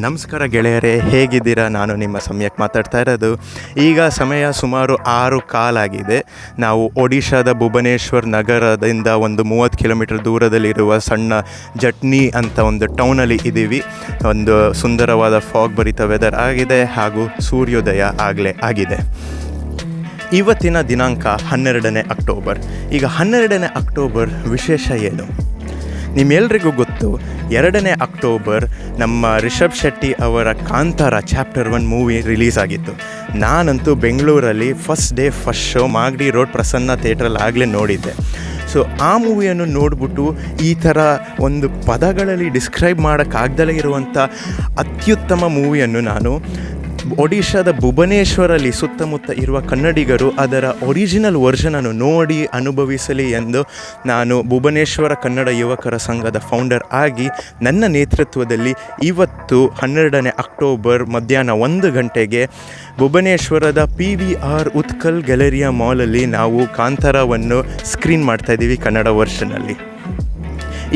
ನಮಸ್ಕಾರ ಗೆಳೆಯರೇ, ಹೇಗಿದ್ದೀರಾ? ನಾನು ನಿಮ್ಮ ಸಮಯಕ್ಕೆ ಮಾತಾಡ್ತಾ ಇರೋದು. ಈಗ ಸಮಯ ಸುಮಾರು ಆರು ಕಾಲಾಗಿದೆ. ನಾವು ಒಡಿಶಾದ ಭುವನೇಶ್ವರ್ ನಗರದಿಂದ ಒಂದು ಮೂವತ್ತು ಕಿಲೋಮೀಟರ್ ದೂರದಲ್ಲಿರುವ ಸಣ್ಣ ಜಟ್ನಿ ಅಂತ ಒಂದು ಟೌನಲ್ಲಿ ಇದ್ದೀವಿ. ಒಂದು ಸುಂದರವಾದ ಫಾಗ್ ಭರಿತ ವೆದರ್ ಆಗಿದೆ ಹಾಗೂ ಸೂರ್ಯೋದಯ ಆಗಲೇ ಆಗಿದೆ. ಇವತ್ತಿನ ದಿನಾಂಕ ಹನ್ನೆರಡನೇ ಅಕ್ಟೋಬರ್. ಈಗ ಹನ್ನೆರಡನೇ ಅಕ್ಟೋಬರ್ ವಿಶೇಷ ಏನು? ನಿಮ್ಮೆಲ್ರಿಗೂ ಗೊತ್ತು, ಎರಡನೇ ಅಕ್ಟೋಬರ್ ನಮ್ಮ ರಿಷಬ್ ಶೆಟ್ಟಿ ಅವರ Kantara chapter one movie release ಆಗಿತ್ತು. ನಾನಂತೂ ಬೆಂಗಳೂರಲ್ಲಿ first day first show Magadi road Prasanna ಥಿಯೇಟ್ರಲ್ಲಿ ಆಗಲೇ ನೋಡಿದ್ದೆ. ಸೊ, ಆ ಮೂವಿಯನ್ನು ನೋಡಿಬಿಟ್ಟು ಈ ಥರ ಒಂದು ಪದಗಳಲ್ಲಿ ಡಿಸ್ಕ್ರೈಬ್ ಮಾಡೋಕ್ಕಾಗ್ದಲೇ ಇರುವಂಥ ಅತ್ಯುತ್ತಮ ಮೂವಿಯನ್ನು ನಾನು ಒಡಿಶಾದ ಭುವನೇಶ್ವರಲ್ಲಿ ಸುತ್ತಮುತ್ತ ಇರುವ ಕನ್ನಡಿಗರು ಅದರ ಒರಿಜಿನಲ್ ವರ್ಷನನ್ನು ನೋಡಿ ಅನುಭವಿಸಲಿ ಎಂದು ನಾನು ಭುವನೇಶ್ವರ ಕನ್ನಡ ಯುವಕರ ಸಂಘದ ಫೌಂಡರ್ ಆಗಿ ನನ್ನ ನೇತೃತ್ವದಲ್ಲಿ ಇವತ್ತು ಹನ್ನೆರಡನೇ ಅಕ್ಟೋಬರ್ ಮಧ್ಯಾಹ್ನ ಒಂದು ಗಂಟೆಗೆ ಭುವನೇಶ್ವರದ P V R Utkal Galleria ಮಾಲಲ್ಲಿ ನಾವು ಕಾಂತಾರವನ್ನು ಸ್ಕ್ರೀನ್ ಮಾಡ್ತಾಯಿದ್ದೀವಿ ಕನ್ನಡ ವರ್ಷನಲ್ಲಿ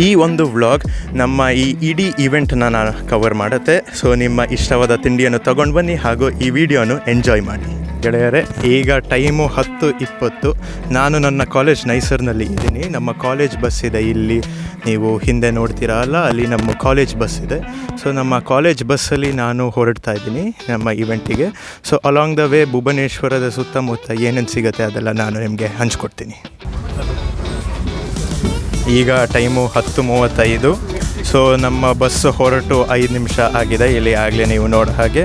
ಈ ಒಂದು ವ್ಲಾಗ್ ನಮ್ಮ ಈ ಇಡೀ ಇವೆಂಟ್ನ ನಾನು ಕವರ್ ಮಾಡುತ್ತೆ. ಸೊ ನಿಮ್ಮ ಇಷ್ಟವಾದ ತಿಂಡಿಯನ್ನು ತಗೊಂಡು ಬನ್ನಿ ಹಾಗೂ ಈ ವಿಡಿಯೋನು ಎಂಜಾಯ್ ಮಾಡಿ. ಗೆಳೆಯರೆ, ಈಗ ಟೈಮು ಹತ್ತು ಇಪ್ಪತ್ತು. ನಾನು ನನ್ನ ಕಾಲೇಜ್ ನೈಸರ್ನಲ್ಲಿ ಇದ್ದೀನಿ. ನಮ್ಮ ಕಾಲೇಜ್ ಬಸ್ ಇದೆ. ಇಲ್ಲಿ ನೀವು ಹಿಂದೆ ನೋಡ್ತೀರಾ ಅಲ್ಲ? ಅಲ್ಲಿ ನಮ್ಮ ಕಾಲೇಜ್ ಬಸ್ ಇದೆ. ಸೊ ನಮ್ಮ ಕಾಲೇಜ್ ಬಸ್ಸಲ್ಲಿ ನಾನು ಹೊರಡ್ತಾ ಇದ್ದೀನಿ ನಮ್ಮ ಇವೆಂಟಿಗೆ ಸೊ ಅಲಾಂಗ್ ದ ವೇ ಭುವನೇಶ್ವರದ ಸುತ್ತಮುತ್ತ ಏನೇನು ಸಿಗುತ್ತೆ ಅದೆಲ್ಲ ನಾನು ನಿಮಗೆ ಹಂಚ್ಕೊಡ್ತೀನಿ. ಈಗ ಟೈಮು ಹತ್ತು ಮೂವತ್ತೈದು. ಸೊ ನಮ್ಮ ಬಸ್ ಹೊರಟು ಐದು ನಿಮಿಷ ಆಗಿದೆ. ಇಲ್ಲಿ ಆಗಲೇ ನೀವು ನೋಡೋ ಹಾಗೆ.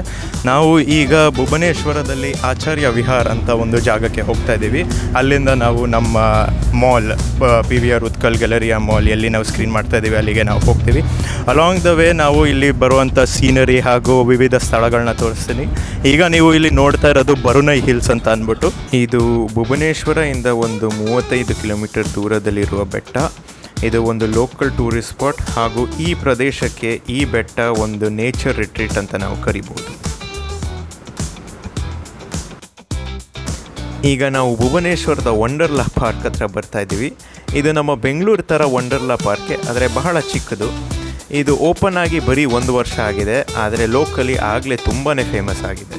ನಾವು ಈಗ ಭುವನೇಶ್ವರದಲ್ಲಿ ಆಚಾರ್ಯ ವಿಹಾರ್ ಅಂತ ಒಂದು ಜಾಗಕ್ಕೆ ಹೋಗ್ತಾ ಇದ್ದೀವಿ. ಅಲ್ಲಿಂದ ನಾವು ನಮ್ಮ mall, P V R Utkal Galleria mall ಎಲ್ಲಿ ನಾವು ಸ್ಕ್ರೀನ್ ಮಾಡ್ತಾ ಇದ್ದೀವಿ, ಅಲ್ಲಿಗೆ ನಾವು ಹೋಗ್ತೀವಿ. ಅಲಾಂಗ್ ದ ವೇ ನಾವು ಇಲ್ಲಿ ಬರುವಂಥ ಸೀನರಿ ಹಾಗೂ ವಿವಿಧ ಸ್ಥಳಗಳನ್ನ ತೋರಿಸ್ತೀನಿ. ಈಗ ನೀವು ಇಲ್ಲಿ ನೋಡ್ತಾ ಇರೋದು ಬರುನೈ ಹಿಲ್ಸ್ ಅಂತ ಅಂದ್ಬಿಟ್ಟು. ಇದು ಭುವನೇಶ್ವರ ಇಂದ ಒಂದು ಮೂವತ್ತೈದು ಕಿಲೋಮೀಟರ್ ದೂರದಲ್ಲಿರುವ ಬೆಟ್ಟ. ಇದು ಒಂದು ಲೋಕಲ್ ಟೂರಿಸ್ಟ್ ಸ್ಪಾಟ್ ಹಾಗೂ ಈ ಪ್ರದೇಶಕ್ಕೆ ಈ ಬೆಟ್ಟ ಒಂದು ನೇಚರ್ ರಿಟ್ರೀಟ್ ಅಂತ ನಾವು ಕರಿಬೋದು. ಈಗ ನಾವು ಭುವನೇಶ್ವರದ ವಂಡರ್ಲಾ ಪಾರ್ಕ್ ಹತ್ರ ಬರ್ತಾ ಇದ್ದೀವಿ. ಇದು ನಮ್ಮ ಬೆಂಗಳೂರು ಥರ ವಂಡರ್ಲಾ ಪಾರ್ಕೆ ಆದರೆ ಬಹಳ ಚಿಕ್ಕದು. ಇದು ಓಪನ್ ಆಗಿ ಬರೀ ಒಂದು ವರ್ಷ ಆಗಿದೆ, ಆದರೆ ಲೋಕಲಿ ಆಗಲೇ ತುಂಬಾ ಫೇಮಸ್ ಆಗಿದೆ.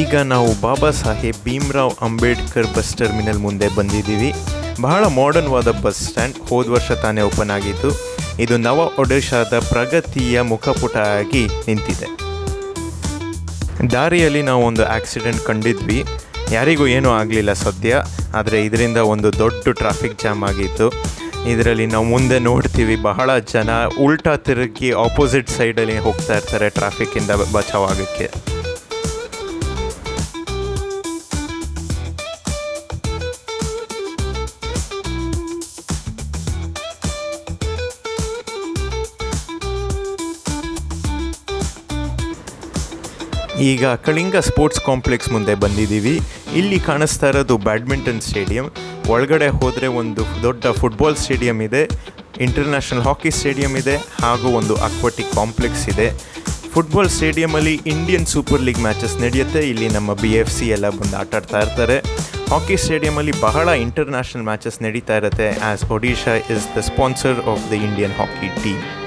ಈಗ ನಾವು ಬಾಬಾ ಸಾಹೇಬ್ ಭೀಮ್ರಾವ್ ಅಂಬೇಡ್ಕರ್ ಬಸ್ ಟರ್ಮಿನಲ್ ಮುಂದೆ ಬಂದಿದ್ದೀವಿ. ಬಹಳ ಮಾಡರ್ನ್ವಾದ ಬಸ್ ಸ್ಟ್ಯಾಂಡ್ ಹೋದ ವರ್ಷ ತಾನೇ ಓಪನ್ ಆಗಿದ್ದು ಇದು ನವ ಒಡಿಶಾದ ಪ್ರಗತಿಯ ಮುಖಪುಟ ಆಗಿ ನಿಂತಿದೆ. ದಾರಿಯಲ್ಲಿ ನಾವು ಒಂದು ಆಕ್ಸಿಡೆಂಟ್ ಕಂಡಿದ್ವಿ. ಯಾರಿಗೂ ಏನೂ ಆಗಲಿಲ್ಲ ಸದ್ಯ, ಆದರೆ ಇದರಿಂದ ಒಂದು ದೊಡ್ಡ ಟ್ರಾಫಿಕ್ ಜಾಮ್ ಆಗಿತ್ತು. ಇದರಲ್ಲಿ ನಾವು ಮುಂದೆ ನೋಡ್ತೀವಿ, ಬಹಳ ಜನ ಉಲ್ಟಾ ತಿರುಗಿ ಆಪೋಸಿಟ್ ಸೈಡಲ್ಲಿ ಹೋಗ್ತಾ ಇರ್ತಾರೆ ಟ್ರಾಫಿಕ್ಕಿಂದ ಬಚಾವಾಗಕ್ಕೆ ಈಗ ಕಳಿಂಗ ಸ್ಪೋರ್ಟ್ಸ್ ಕಾಂಪ್ಲೆಕ್ಸ್ ಮುಂದೆ ಬಂದಿದ್ದೀವಿ. ಇಲ್ಲಿ ಕಾಣಿಸ್ತಾ ಇರೋದು ಬ್ಯಾಡ್ಮಿಂಟನ್ ಸ್ಟೇಡಿಯಂ. ಒಳಗಡೆ ಹೋದರೆ ಒಂದು ದೊಡ್ಡ ಫುಟ್ಬಾಲ್ ಸ್ಟೇಡಿಯಂ ಇದೆ. ಇಂಟರ್ನ್ಯಾಷನಲ್ ಹಾಕಿ ಸ್ಟೇಡಿಯಂ ಇದೆ. ಹಾಗೂ ಒಂದು ಅಕ್ವಾಟಿಕ್ ಕಾಂಪ್ಲೆಕ್ಸ್ ಇದೆ. ಫುಟ್ಬಾಲ್ ಸ್ಟೇಡಿಯಮಲ್ಲಿ ಇಂಡಿಯನ್ ಸೂಪರ್ ಲೀಗ್ ಮ್ಯಾಚಸ್ ನಡೆಯುತ್ತೆ. ಇಲ್ಲಿ ನಮ್ಮ ಬಿ ಎಫ್ ಸಿ ಎಲ್ಲ ಬಂದು ಆಟಾಡ್ತಾ ಇರ್ತಾರೆ. ಹಾಕಿ ಸ್ಟೇಡಿಯಮಲ್ಲಿ ಬಹಳ ಇಂಟರ್ನ್ಯಾಷನಲ್ ಮ್ಯಾಚಸ್ ನಡೀತಾ ಇರುತ್ತೆ. As Odisha is the sponsor of the Indian hockey team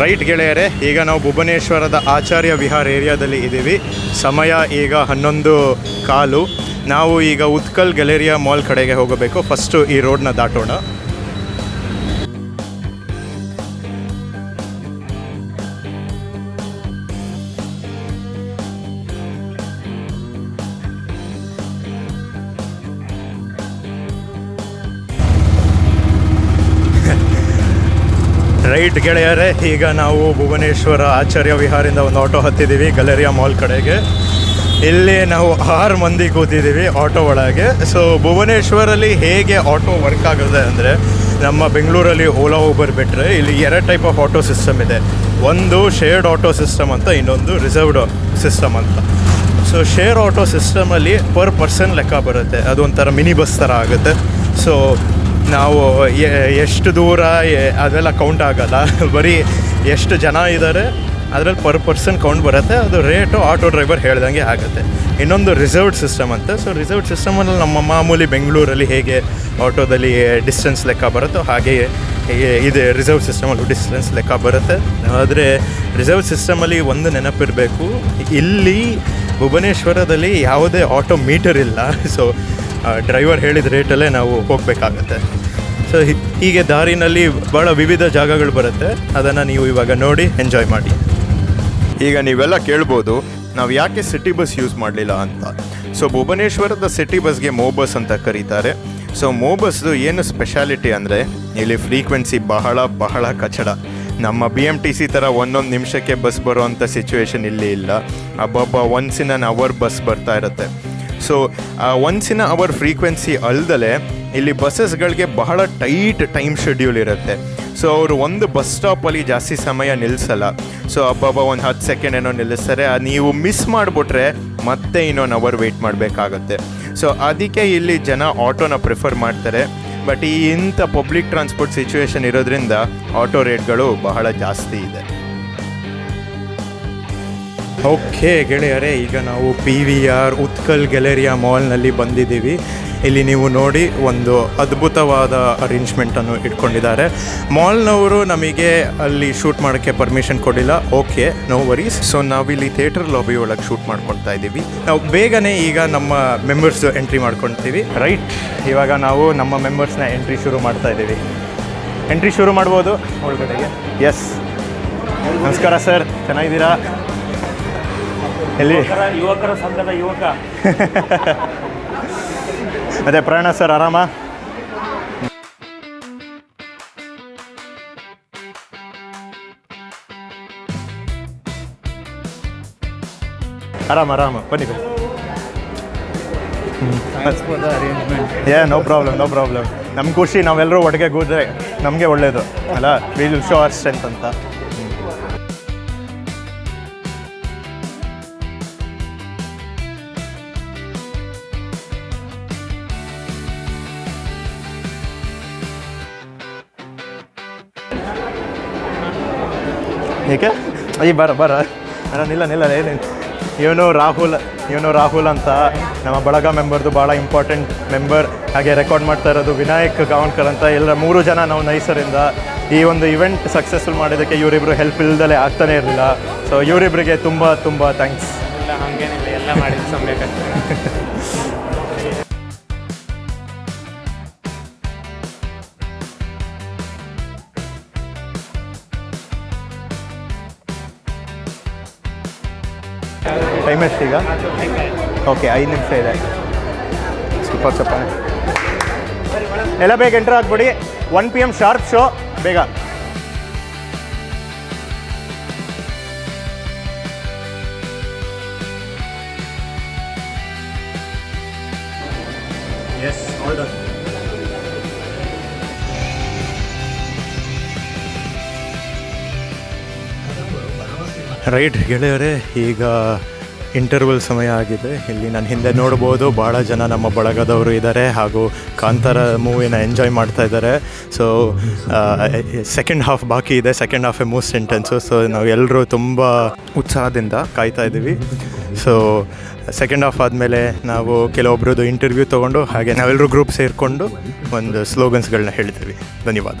right ಗೆಳೆಯರೆ, ಈಗ ನಾವು ಭುವನೇಶ್ವರದ ಆಚಾರ್ಯ ವಿಹಾರ್ ಏರಿಯಾದಲ್ಲಿ ಇದ್ದೀವಿ. ಸಮಯ ಈಗ ಹನ್ನೊಂದು ಕಾಲು. ನಾವು ಈಗ ಉತ್ಕಲ್ ಗ್ಯಾಲೇರಿಯಾ ಮಾಲ್ ಕಡೆಗೆ ಹೋಗಬೇಕು. ಫಸ್ಟು ಈ ರೋಡ್ನ ದಾಟೋಣ. ರೈಟ್ ಗೆಳೆಯರೇ, ಈಗ ನಾವು ಭುವನೇಶ್ವರ ಆಚಾರ್ಯ ವಿಹಾರಿಂದ ಒಂದು ಆಟೋ ಹತ್ತಿದ್ದೀವಿ ಗಲೇರಿಯಾ ಮಾಲ್ ಕಡೆಗೆ. ಇಲ್ಲಿ ನಾವು ಆರು ಮಂದಿ ಕೂತಿದ್ದೀವಿ ಆಟೋ ಒಳಗೆ. ಸೊ ಭುವನೇಶ್ವರಲ್ಲಿ ಹೇಗೆ ಆಟೋ ವರ್ಕ್ ಆಗುತ್ತೆ ಅಂದರೆ, ನಮ್ಮ ಬೆಂಗಳೂರಲ್ಲಿ ಓಲಾ ಊಬರ್ ಬಿಟ್ಟರೆ ಇಲ್ಲಿ ಎರಡು ಟೈಪ್ ಆಫ್ ಆಟೋ ಸಿಸ್ಟಮ್ ಇದೆ. ಒಂದು ಶೇರ್ಡ್ ಆಟೋ ಸಿಸ್ಟಮ್ ಅಂತ, ಇನ್ನೊಂದು ರಿಸರ್ವ್ಡ್ ಸಿಸ್ಟಮ್ ಅಂತ. ಸೊ ಶೇರ್ ಆಟೋ ಸಿಸ್ಟಮಲ್ಲಿ ಪರ್ ಪರ್ಸನ್ ಲೆಕ್ಕ ಬರುತ್ತೆ. ಅದೊಂಥರ ಮಿನಿ ಬಸ್ ಥರ ಆಗುತ್ತೆ. ಸೊ ನಾವು ಎಷ್ಟು ದೂರ ಅದೆಲ್ಲ ಕೌಂಟ್ ಆಗಲ್ಲ. ಬರೀ ಎಷ್ಟು ಜನ ಇದ್ದಾರೆ ಅದರಲ್ಲಿ ಪರ್ ಪರ್ಸನ್ ಕೌಂಟ್ ಬರುತ್ತೆ. ಅದು ರೇಟು ಆಟೋ ಡ್ರೈವರ್ ಹೇಳ್ದಂಗೆ ಆಗುತ್ತೆ. ಇನ್ನೊಂದು ರಿಸರ್ವ್ಡ್ ಸಿಸ್ಟಮ್ ಅಂತ. ಸೊ ರಿಸರ್ವ್ಡ್ ಸಿಸ್ಟಮಲ್ಲಿ ನಮ್ಮ ಮಾಮೂಲಿ ಬೆಂಗಳೂರಲ್ಲಿ ಹೇಗೆ ಆಟೋದಲ್ಲಿ ಡಿಸ್ಟೆನ್ಸ್ ಲೆಕ್ಕ ಬರುತ್ತೋ ಹಾಗೆ ಇದೆ ರಿಸರ್ವ್ ಸಿಸ್ಟಮಲ್ಲಿ ಡಿಸ್ಟೆನ್ಸ್ ಲೆಕ್ಕ ಬರುತ್ತೆ. ಆದರೆ ರಿಸರ್ವ್ ಸಿಸ್ಟಮಲ್ಲಿ ಒಂದು ನೆನಪಿರಬೇಕು. ಇಲ್ಲಿ ಭುವನೇಶ್ವರದಲ್ಲಿ ಯಾವುದೇ ಆಟೋ ಮೀಟರ್ ಇಲ್ಲ. ಸೊ ಡ್ರೈವರ್ ಹೇಳಿದ ರೇಟಲ್ಲೇ ನಾವು ಹೋಗಬೇಕಾಗತ್ತೆ. ಸೊ ಹೀಗೆ ದಾರಿನಲ್ಲಿ ಭಾಳ ವಿವಿಧ ಜಾಗಗಳು ಬರುತ್ತೆ. ಅದನ್ನು ನೀವು ಇವಾಗ ನೋಡಿ ಎಂಜಾಯ್ ಮಾಡಿ. ಈಗ ನೀವೆಲ್ಲ ಕೇಳ್ಬೋದು, ನಾವು ಯಾಕೆ ಸಿಟಿ ಬಸ್ ಯೂಸ್ ಮಾಡಲಿಲ್ಲ ಅಂತ. ಸೊ ಭುವನೇಶ್ವರದ ಸಿಟಿ ಬಸ್ಗೆ ಮೋ ಬಸ್ ಅಂತ ಕರೀತಾರೆ. ಸೊ ಮೋ ಬಸ್ದು ಏನು ಸ್ಪೆಷಾಲಿಟಿ ಅಂದರೆ, ಇಲ್ಲಿ ಫ್ರೀಕ್ವೆನ್ಸಿ ಬಹಳ ಬಹಳ ಕಚಡ. ನಮ್ಮ ಬಿ ಎಂ ಟಿ ಸಿ ಥರ ಒಂದೊಂದು ನಿಮಿಷಕ್ಕೆ ಬಸ್ ಬರೋವಂಥ ಸಿಚುವೇಶನ್ ಇಲ್ಲಿ ಇಲ್ಲ. ಅಬ್ಬಬ್ಬ once in an hour bus ಬರ್ತಾ ಇರುತ್ತೆ. So once in hour frequency ಅಲ್ದಲೆ ಇಲ್ಲಿ ಬಸ್ಸಸ್ಗಳಿಗೆ ಬಹಳ ಟೈಟ್ ಟೈಮ್ ಶೆಡ್ಯೂಲ್ ಇರುತ್ತೆ. ಸೊ ಅವರು ಒಂದು ಬಸ್ ಸ್ಟಾಪಲ್ಲಿ ಜಾಸ್ತಿ ಸಮಯ ನಿಲ್ಲಿಸಲ್ಲ ಸೊ ಅಬ್ಬಬ್ಬ, ಒಂದು ಹತ್ತು ಸೆಕೆಂಡ್ ಏನೋ ನಿಲ್ಲಿಸ್ತಾರೆ. ನೀವು ಮಿಸ್ ಮಾಡಿಬಿಟ್ರೆ ಮತ್ತೆ ಇನ್ನೊಂದು ಅವರ್ ವೆಯ್ಟ್ ಮಾಡಬೇಕಾಗತ್ತೆ. ಸೊ ಅದಕ್ಕೆ ಇಲ್ಲಿ ಜನ ಆಟೋನ ಪ್ರಿಫರ್ ಮಾಡ್ತಾರೆ. ಬಟ್ ಈ ಇಂಥ ಪಬ್ಲಿಕ್ ಟ್ರಾನ್ಸ್ಪೋರ್ಟ್ ಸಿಚುವೇಶನ್ ಇರೋದ್ರಿಂದ ಆಟೋ ರೇಟ್ಗಳು ಬಹಳ ಜಾಸ್ತಿ ಇದೆ. ಓಕೆ ಗೆಳೆಯರೇ ಈಗ ನಾವು P V R Utkal Galleria ಮಾಲ್ನಲ್ಲಿ ಬಂದಿದ್ದೀವಿ. ಇಲ್ಲಿ ನೀವು ನೋಡಿ ಒಂದು ಅದ್ಭುತವಾದ ಅರೇಂಜ್ಮೆಂಟನ್ನು ಇಟ್ಕೊಂಡಿದ್ದಾರೆ. ಮಾಲ್ನವರು ನಮಗೆ ಅಲ್ಲಿ ಶೂಟ್ ಮಾಡೋಕ್ಕೆ ಪರ್ಮಿಷನ್ ಕೊಡಿಲ್ಲ. ಓಕೆ ನೋ ವರೀಸ್ ಸೊ ನಾವಿಲ್ಲಿ ಥಿಯೇಟರ್ ಲಾಬಿ ಒಳಗೆ ಶೂಟ್ ಮಾಡ್ಕೊಳ್ತಾ ಇದ್ದೀವಿ. ನಾವು ಬೇಗನೆ ಈಗ ನಮ್ಮ ಮೆಂಬರ್ಸ್ ಎಂಟ್ರಿ ಮಾಡ್ಕೊಳ್ತೀವಿ. ರೈಟ್ ಇವಾಗ ನಾವು ನಮ್ಮ ಮೆಂಬರ್ಸ್ನ ಎಂಟ್ರಿ ಶುರು ಮಾಡ್ತಾ ಇದ್ದೀವಿ. ಎಂಟ್ರಿ ಶುರು ಮಾಡ್ಬೋದು? ಒಳಗಡೆಗೆ. ಎಸ್ ನಮಸ್ಕಾರ ಸರ್. ಚೆನ್ನಾಗಿದ್ದೀರಾ? ಎಲ್ಲಿ? ಯುವಕರ ಯುವಕರ ಸಂಘದ ಯುವಕ. ಅದೇ ಪ್ರಯಾಣ ಸರ್ ಆರಾಮ? ಆರಾಮ ಆರಾಮ. ಬನ್ನಿ ಬನ್ನಿ. ಏ ನೋ ಪ್ರಾಬ್ಲಮ್ ನೋ ಪ್ರಾಬ್ಲಮ್ ನಮ್ಮ ಖುಷಿ ನಾವೆಲ್ಲರೂ ಒಟ್ಟಿಗೆ ಕೂದ್ರೆ ನಮಗೆ ಒಳ್ಳೇದು. ಅಲ್ಲ ವಿಲ್ ಶೋ ಅವರ್ ಸ್ಟ್ರೆಂತ್ ಅಂತ. ಏಕೆ? ಅಯ್ಯ ಬರ ಬರ. ಅಲ್ಲ ನಿಲ್ಲ ನಿಲ್ಲ ಏನೇನು ಇವನು ರಾಹುಲ್ ಇವನು ರಾಹುಲ್ ಅಂತ. ನಮ್ಮ ಬಳಗ ಮೆಂಬರ್ದು ಭಾಳ ಇಂಪಾರ್ಟೆಂಟ್ ಮೆಂಬರ್. ಹಾಗೆ ರೆಕಾರ್ಡ್ ಮಾಡ್ತಾ ಇರೋದು ವಿನಾಯಕ್ ಗಾವಣ್ಕರ್ ಅಂತ. ಎಲ್ಲ ಮೂರು ಜನ ನಾವು ನೈಸರಿಂದ. ಈ ಒಂದು ಇವೆಂಟ್ ಸಕ್ಸಸ್ಫುಲ್ ಮಾಡಿದ್ದಕ್ಕೆ ಇವರಿಬ್ಬರು ಹೆಲ್ಪ್ ಇಲ್ದಲೇ ಆಗ್ತಾನೆ ಇರಲಿಲ್ಲ. ಸೊ ಇವರಿಬ್ಬರಿಗೆ ತುಂಬ ತುಂಬ ಥ್ಯಾಂಕ್ಸ್ ಇಲ್ಲ ಹಾಗೇನಿಲ್ಲ ಎಲ್ಲ ಮಾಡಿದ್ದು ಟೈಮ್ ಈಗ ಓಕೆ ಐದು ನಿಮಿಷ ಇದೆ. ಸ್ವಲ್ಪ ಸ್ವಲ್ಪ ಎಲ್ಲ ಬೇಗ entry ಆಗ್ಬಿಡಿ. One P M sharp show ಬೇಗ. ಎಸ್ ರೈಟ್ ಗೆಳೆಯರೇ ಈಗ ಇಂಟರ್ವಲ್ ಸಮಯ ಆಗಿದೆ. ಇಲ್ಲಿ ನಾನು ಹಿಂದೆ ನೋಡ್ಬೋದು ಭಾಳ ಜನ ನಮ್ಮ ಬಳಗದವರು ಇದ್ದಾರೆ ಹಾಗೂ ಕಾಂತಾರ ಮೂವಿನ ಎಂಜಾಯ್ ಮಾಡ್ತಾ ಇದ್ದಾರೆ. ಸೊ ಸೆಕೆಂಡ್ ಹಾಫ್ ಬಾಕಿ ಇದೆ second half a most sentence so ನಾವು ಎಲ್ಲರೂ ತುಂಬ ಉತ್ಸಾಹದಿಂದ ಕಾಯ್ತಾ ಇದ್ದೀವಿ. ಸೊ ಸೆಕೆಂಡ್ ಹಾಫ್ ಆದಮೇಲೆ ನಾವು ಕೆಲವೊಬ್ಬರದ್ದು ಇಂಟರ್ವ್ಯೂ ತೊಗೊಂಡು, ಹಾಗೆ ನಾವೆಲ್ಲರೂ ಗ್ರೂಪ್ ಸೇರಿಕೊಂಡು ಒಂದು ಸ್ಲೋಗನ್ಸ್ಗಳನ್ನ ಹೇಳ್ತೀವಿ. ಧನ್ಯವಾದ.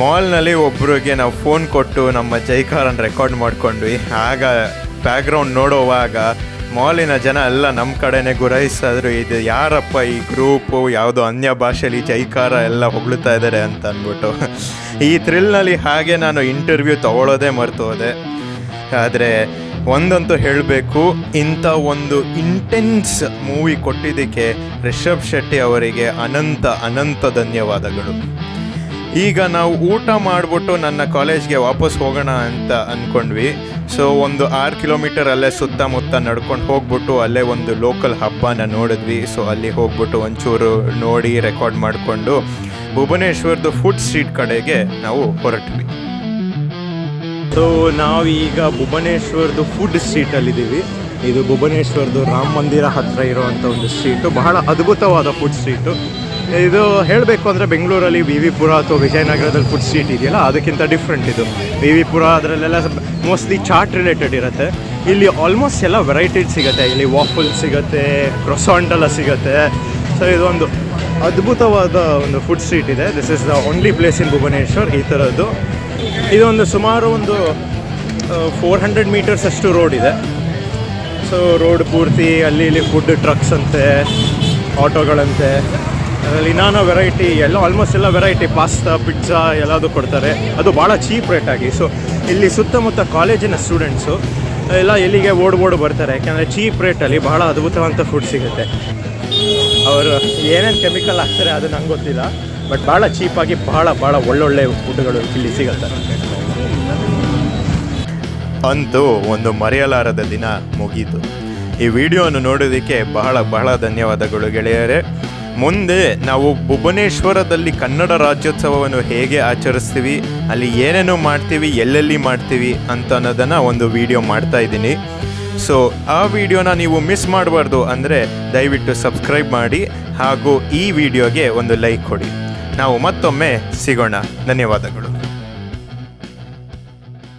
ಮಾಲ್ನಲ್ಲಿ ಒಬ್ಬರಿಗೆ ನಾವು ಫೋನ್ ಕೊಟ್ಟು ನಮ್ಮ ಜೈಕಾರನ್ ರೆಕಾರ್ಡ್ ಮಾಡಿಕೊಂಡ್ವಿ. ಆಗ ಬ್ಯಾಕ್ಗ್ರೌಂಡ್ ನೋಡೋವಾಗ ಮಾಲಿನ ಜನ ಎಲ್ಲ ನಮ್ಮ ಕಡೆನೇ ಗುರಾಯಿಸಿದ್ರು ಇದು ಯಾರಪ್ಪ ಈ ಗ್ರೂಪು? ಯಾವುದೋ ಅನ್ಯ ಭಾಷೆಯಲ್ಲಿ ಜೈಕಾರ ಎಲ್ಲ ಹೊಗಳುತ್ತಾ ಇದ್ದಾರೆ ಅಂತ ಅಂದ್ಬಿಟ್ಟು. ಈ ಥ್ರಿಲ್ನಲ್ಲಿ ಹಾಗೆ ನಾನು ಇಂಟರ್ವ್ಯೂ ತಗೊಳ್ಳೋದೇ ಮರೆತು ಹೋದೆ ಆದರೆ ಒಂದಂತೂ ಹೇಳಬೇಕು, ಇಂಥ ಒಂದು ಇಂಟೆನ್ಸ್ ಮೂವಿ ಕೊಟ್ಟಿದ್ದಕ್ಕೆ ರಿಷಬ್ ಶೆಟ್ಟಿ ಅವರಿಗೆ ಅನಂತ ಅನಂತ ಧನ್ಯವಾದಗಳು. ಈಗ ನಾವು ಊಟ ಮಾಡಿಬಿಟ್ಟು ನನ್ನ ಕಾಲೇಜ್ಗೆ ವಾಪಸ್ ಹೋಗೋಣ ಅಂತ ಅಂದ್ಕೊಂಡ್ವಿ ಸೊ ಒಂದು ಆರು ಕಿಲೋಮೀಟರ್ ಅಲ್ಲೇ ಸುತ್ತಮುತ್ತ ನಡ್ಕೊಂಡು ಹೋಗ್ಬಿಟ್ಟು ಅಲ್ಲೇ ಒಂದು ಲೋಕಲ್ ಹಬ್ಬನ ನೋಡಿದ್ವಿ. ಸೊ ಅಲ್ಲಿ ಹೋಗ್ಬಿಟ್ಟು ಒಂಚೂರು ನೋಡಿ ರೆಕಾರ್ಡ್ ಮಾಡಿಕೊಂಡು ಭುವನೇಶ್ವರ್ದು ಫುಡ್ ಸ್ಟ್ರೀಟ್ ಕಡೆಗೆ ನಾವು ಹೊರಟ್ವಿ. ಸೊ ನಾವೀಗ ಭುವನೇಶ್ವರ್ದು ಫುಡ್ ಸ್ಟ್ರೀಟಲ್ಲಿದ್ದೀವಿ ಇದು ಭುವನೇಶ್ವರ್ದು ರಾಮ ಮಂದಿರ ಹತ್ತಿರ ಇರುವಂಥ ಒಂದು ಸ್ಟ್ರೀಟು ಬಹಳ ಅದ್ಭುತವಾದ ಫುಡ್ ಸ್ಟ್ರೀಟು ಇದು ಹೇಳಬೇಕು ಅಂದರೆ ಬೆಂಗಳೂರಲ್ಲಿ ವಿ ವಿ ಪುರ ಅಥವಾ ವಿಜಯನಗರದಲ್ಲಿ ಫುಡ್ ಸ್ಟ್ರೀಟ್ ಇದೆಯಲ್ಲ, ಅದಕ್ಕಿಂತ ಡಿಫ್ರೆಂಟ್ ಇದು. ವಿ ವಿ ಪುರ ಅದರಲ್ಲೆಲ್ಲ ಮೋಸ್ಟ್ಲಿ ಚಾಟ್ ರಿಲೇಟೆಡ್ ಇರುತ್ತೆ. ಇಲ್ಲಿ ಆಲ್ಮೋಸ್ಟ್ ಎಲ್ಲ ವೆರೈಟೀಸ್ ಸಿಗುತ್ತೆ. ಇಲ್ಲಿ ವಾಫಲ್ ಸಿಗುತ್ತೆ ಕ್ರೊಸಾಂಟ್ ಎಲ್ಲ ಸಿಗುತ್ತೆ. ಸೊ ಇದೊಂದು ಅದ್ಭುತವಾದ ಒಂದು ಫುಡ್ ಸ್ಟ್ರೀಟ್ ಇದೆ. This is the only place in Bhubaneswar ಈ ಥರದ್ದು ಇದೊಂದು ಸುಮಾರು ಒಂದು ಫೋರ್ ಹಂಡ್ರೆಡ್ ಮೀಟರ್ಸ್ ಅಷ್ಟು ರೋಡ್ ಇದೆ. ಸೊ ರೋಡ್ ಪೂರ್ತಿ ಅಲ್ಲಿ ಇಲ್ಲಿ ಫುಡ್ ಟ್ರಕ್ಸ್ ಅಂತೆ, ಆಟೋಗಳಂತೆ. ಅದರಲ್ಲಿ ನಾನಾ ವೆರೈಟಿ ಎಲ್ಲ ಆಲ್ಮೋಸ್ಟ್ ಎಲ್ಲ ವೆರೈಟಿ ಪಾಸ್ತಾ ಪಿಜ್ಜಾ ಎಲ್ಲದೂ ಕೊಡ್ತಾರೆ. ಅದು ಭಾಳ ಚೀಪ್ ರೇಟಾಗಿ ಸೊ ಇಲ್ಲಿ ಸುತ್ತಮುತ್ತ ಕಾಲೇಜಿನ ಸ್ಟೂಡೆಂಟ್ಸು ಎಲ್ಲ ಎಲ್ಲಿಗೆ ಓಡ್ ಓಡ್ ಬರ್ತಾರೆ. ಯಾಕೆಂದರೆ ಚೀಪ್ ರೇಟಲ್ಲಿ ಭಾಳ ಅದ್ಭುತವಂತ ಫುಡ್ ಸಿಗುತ್ತೆ. ಅವರು ಏನೇನು ಕೆಮಿಕಲ್ ಹಾಕ್ತಾರೆ ಅದು ನಂಗೆ ಗೊತ್ತಿಲ್ಲ. ಬಟ್ ಭಾಳ ಚೀಪಾಗಿ ಭಾಳ ಭಾಳ ಒಳ್ಳೊಳ್ಳೆ ಫುಡ್ಗಳು ಇಲ್ಲಿ ಸಿಗುತ್ತೆ. ಅಂತೂ ಒಂದು ಮರೆಯಲಾರದ ದಿನ ಮುಗೀತು. ಈ ವಿಡಿಯೋವನ್ನು ನೋಡೋದಕ್ಕೆ ಬಹಳ ಬಹಳ ಧನ್ಯವಾದಗಳು ಗೆಳೆಯರೇ. ಮುಂದೆ ನಾವು ಭುವನೇಶ್ವರದಲ್ಲಿ ಕನ್ನಡ ರಾಜ್ಯೋತ್ಸವವನ್ನು ಹೇಗೆ ಆಚರಿಸ್ತೀವಿ, ಅಲ್ಲಿ ಏನೇನು ಮಾಡ್ತೀವಿ, ಎಲ್ಲೆಲ್ಲಿ ಮಾಡ್ತೀವಿ ಅಂತ ಅನ್ನೋದನ್ನು ಒಂದು ವಿಡಿಯೋ ಮಾಡ್ತಾ ಇದ್ದೀನಿ. ಸೊ ಆ ವಿಡಿಯೋನ ನೀವು ಮಿಸ್ ಮಾಡಬಾರ್ದು ಅಂದರೆ ದಯವಿಟ್ಟು ಸಬ್ಸ್ಕ್ರೈಬ್ ಮಾಡಿ ಹಾಗೂ ಈ ವಿಡಿಯೋಗೆ ಒಂದು ಲೈಕ್ ಕೊಡಿ. ನಾವು ಮತ್ತೊಮ್ಮೆ ಸಿಗೋಣ. ಧನ್ಯವಾದಗಳು.